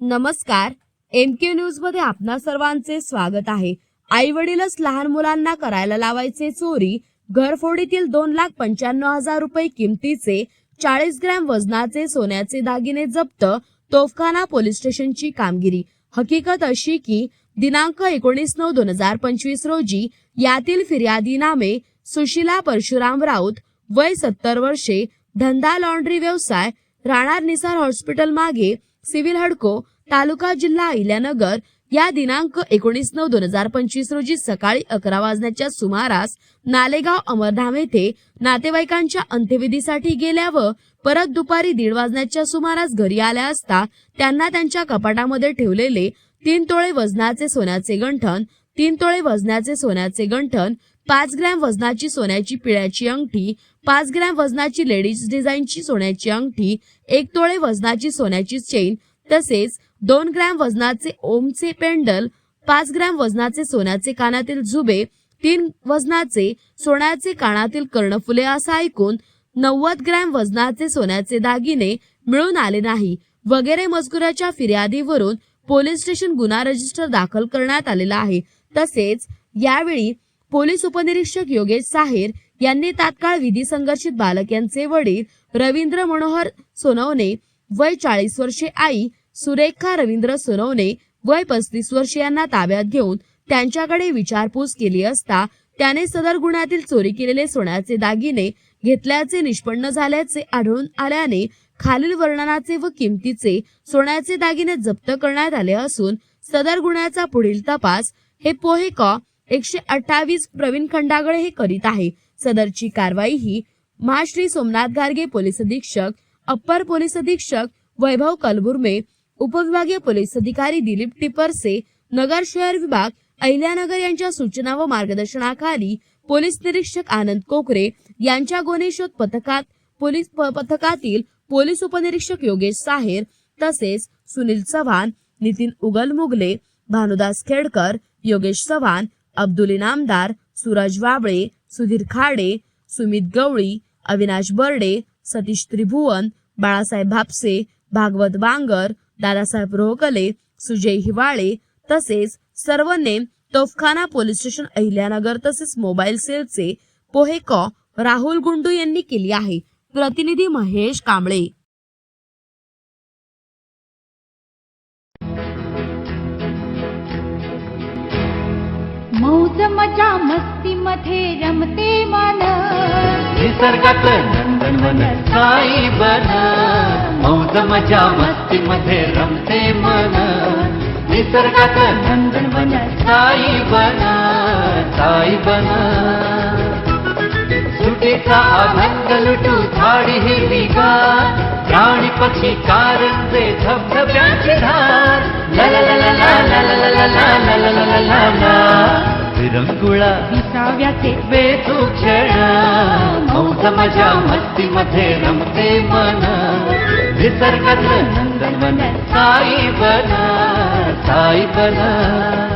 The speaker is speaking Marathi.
नमस्कार एम के न्यूजमध्ये आपणा सर्वांचे स्वागत आहे. आई वडीलच लहान मुलांना करायला लावायचे चोरी घरफोडीतील दोन लाख पंच्याण्णव हजार रुपये किमतीचे चाळीस ग्रॅम वजनाचे सोन्याचे दागिने जप्त तोफखाना पोलीस स्टेशनची कामगिरी. हकीकत अशी की दिनांक एकोणीस नऊ दोन हजार पंचवीस रोजी यातील फिर्यादी नामे सुशिला परशुराम राऊत वय सत्तर वर्षे धंदा लॉन्ड्री व्यवसाय राणार निसार हॉस्पिटल मागे सिव्हिल हडको तालुका जिल्हा अहिल्यानगर या दिनांक एकोणीस नऊ दोन हजार पंचवीस रोजी सकाळी अकरा वाजण्याच्या सुमारास नालेगाव अमरधाम येथे नातेवाईकांच्या अंत्यविधीसाठी गेल्या व परत दुपारी दीड वाजण्याच्या सुमारास घरी आल्या असता त्यांना त्यांच्या कपाटामध्ये ठेवलेले तीन तोळे वजनाचे सोन्याचे गंठन तीन तोळे वजनाचे सोन्याचे गंठन पाच ग्रॅम वजनाची सोन्याची पिळ्याची अंगठी पाच ग्रॅम वजनाची लेडीज डिझाईनची सोन्याची अंगठी एक तोळे वजनाची सोन्याची चेन तसेच दोन ग्रॅम वजनाचे ओमचे पेंडल पाच ग्रॅम वजनाचे सोन्याचे कानातील झुबे तीन वजनाचे सोन्याचे कानातील कर्णफुले असं ऐकून नव्वद ग्रॅम वजनाचे सोन्याचे दागिने मिळून आले नाही. वगैरे मजकुराच्या फिर्यादीवरून पोलीस स्टेशन गुन्हा रजिस्टर दाखल करण्यात आलेला आहे. तसेच यावेळी पोलीस उपनिरीक्षक योगेश साहेर यांनी तात्काळ विधी संघर्षित बालक यांचे वडील रवींद्र मनोहर सोनवणे वय चाळीस वर्षे आई सुरेखा रवींद्र सोनवणे वय पस्तीस वर्षे यांना ताब्यात घेऊन त्यांच्याकडे विचारपूस केली असता त्याने सदर गुन्ह्यातील चोरी केलेले सोन्याचे दागिने घेतल्याचे निष्पन्न झाल्याचे आढळून आल्याने खालील वर्णनाचे व किमतीचे सोन्याचे दागिने जप्त करण्यात आले असून सदर गुन्ह्याचा पुढील तपास हे पोहे कॉ. एकशे अठ्ठावीस प्रवीण खंडागळे हे करीत आहे. सदरची कारवाई ही महाश्री सोमनाथ गार्गे पोलीस अधीक्षक अप्पर पोलीस अधीक्षक वैभव कलबुर्मे उपविभागीय पोलीस अधिकारी दिलीप टिपरसे नगर शहर विभाग अहिल्यानगर यांच्या सूचना व मार्गदर्शनाखाली पोलीस निरीक्षक आनंद कोकरे यांच्या गुन्हे शोध पथकात पोलीस प- पथकातील पोलीस उपनिरीक्षक योगेश साहेर तसेच सुनील चव्हाण नितीन उगल मुगले भानुदास खेडकर योगेश चव्हाण अब्दुल इनामदार सूरज वाबळे सुधीर खाडे सुमित गवळी अविनाश बर्डे सतीश त्रिभुवन बाळासाहेब भापसे भागवत बांगर दादासाहेब रोहकले सुजय हिवाळे तसेच सर्व नेम तोफखाना पोलीस स्टेशन अहिल्यानगर तसेच मोबाईल सेलचे पोहेकॉ राहुल गुंडू यांनी केली आहे. प्रतिनिधी महेश कांबळे. मौज मजा मस्ती मध्ये रमते मन. निसर्गात नंदनवन साई बन. मौज मजा मस्ती मध्ये रमते मन. निसर्गात नंदनवन साई बन. साई बन. गीतेचा अभंग लुटू झाडी हिरवीगार प्राणी पक्षी कारंजे धबधब्याची धार विरंगुळा विसाव्याचे वेचू क्षण मौज मजा मस्तीमध्ये रमते मन निसर्गाचं नंदनवन साई बना साई बना